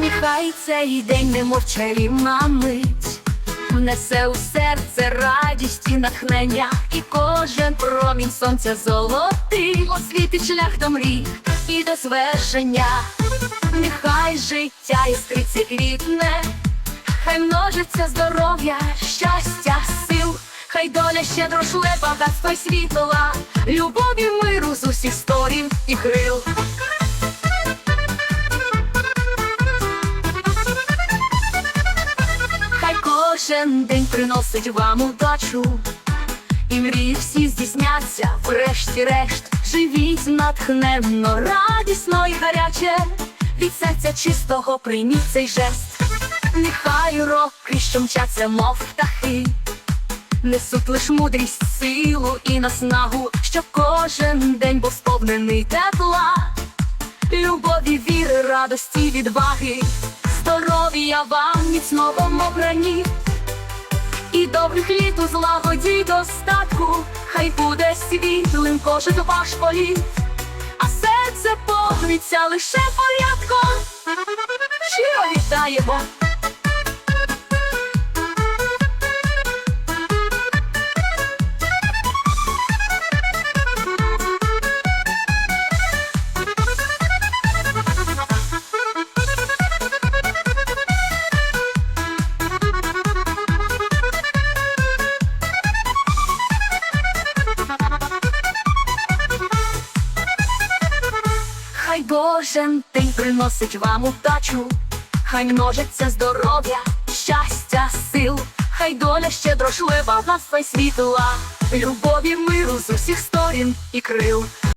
Нехай цей день немов чарівна мить, внесе у серце радість і натхнення, і кожен промінь сонця золотий. Освітить шлях до мрій і до звершення. Нехай життя іскриться квітне, хай множиться здоров'я, щастя, сил, хай доля щедро шле багатства й світла, любові миру з усіх сторін і крил. Кожен день приносить вам удачу, і мрії всі здійсняться, врешті-решт, живіть натхненно, радісно і гаряче, від серця чистого прийміть цей жест, нехай роки, що мчаться, мов птахи, несуть лиш мудрість, силу і наснагу, щоб кожен день був сповнений тепла, любові, віри, радості, відваги, здоров'я вам міцного обрані. І добрих літ у злагоді достатку, хай буде світлим кожен ваш політ, а серце погнеться лише порядком. Щиро вітаємо! Хай Божен день приносить вам удачу, хай множиться здоров'я, щастя, сил, хай доля щедро шле на й світла, любові, миру з усіх сторін і крил.